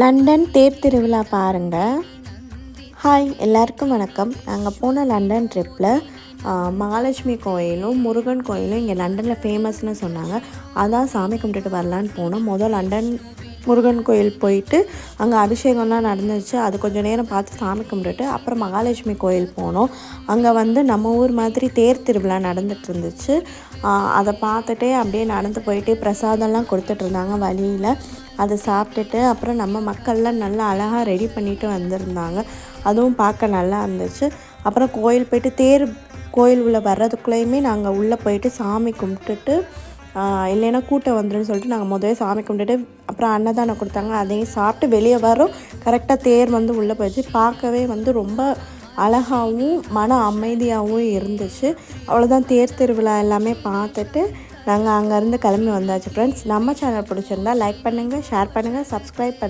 London தேர் திருவிழா பாருங்கள் hi எல்லாருக்கும் வணக்கம். நாங்கள் போன லண்டன் ட்ரிப்பில் மகாலட்சுமி கோயிலும் முருகன் கோயிலும் இங்கே லண்டனில் ஃபேமஸ்னு சொன்னாங்க. அதான் சாமி கும்பிட்டுட்டு வரலான்னு போனோம். முதல் லண்டன் முருகன் கோயில் போயிட்டு அங்கே அபிஷேகம்லாம் நடந்துச்சு. அது கொஞ்சம் நேரம் பார்த்து சாமி கும்பிட்டுட்டு அப்புறம் மகாலட்சுமி கோயில் போனோம். அங்கே வந்து நம்ம ஊர் மாதிரி தேர் திருவிழா நடந்துட்டு இருந்துச்சு. அதை பார்த்துட்டே அப்படியே நடந்து போயிட்டு பிரசாதம்லாம் கொடுத்துட்டு இருந்தாங்க வழியில். அதை சாப்பிட்டுட்டு அப்புறம் நம்ம மக்கள்லாம் நல்லா அழகாக ரெடி பண்ணிட்டு வந்திருந்தாங்க. அதுவும் பார்க்க நல்லா இருந்துச்சு. அப்புறம் கோயில் போயிட்டு தேர் கோயில் உள்ளே வர்றதுக்குள்ளேயுமே நாங்கள் உள்ளே போயிட்டு சாமி கும்பிட்டுட்டு இல்லைன்னா கூட்டம் வந்துடும் சொல்லிட்டு நாங்கள் முதல்ல சாமி கும்பிட்டுட்டு அப்புறம் அன்னதானம் கொடுத்தாங்க. அதையும் சாப்பிட்டு வெளியே வரோம் கரெக்டாக தேர் வந்து உள்ளே போயிடுச்சு. பார்க்கவே வந்து ரொம்ப அழகாகவும் மன அமைதியாகவும் இருந்துச்சு. அவ்வளோதான் தேர் திருவிழா எல்லாமே பார்த்துட்டு நாங்கள் அங்கேருந்து கிளம்பி வந்தாச்சு ஃப்ரெண்ட்ஸ் நம்ம சேனல் பிடிச்சிருந்தா லைக் பண்ணுங்கள் ஷேர் பண்ணுங்கள் சப்ஸ்கிரைப் பண்ணுங்கள்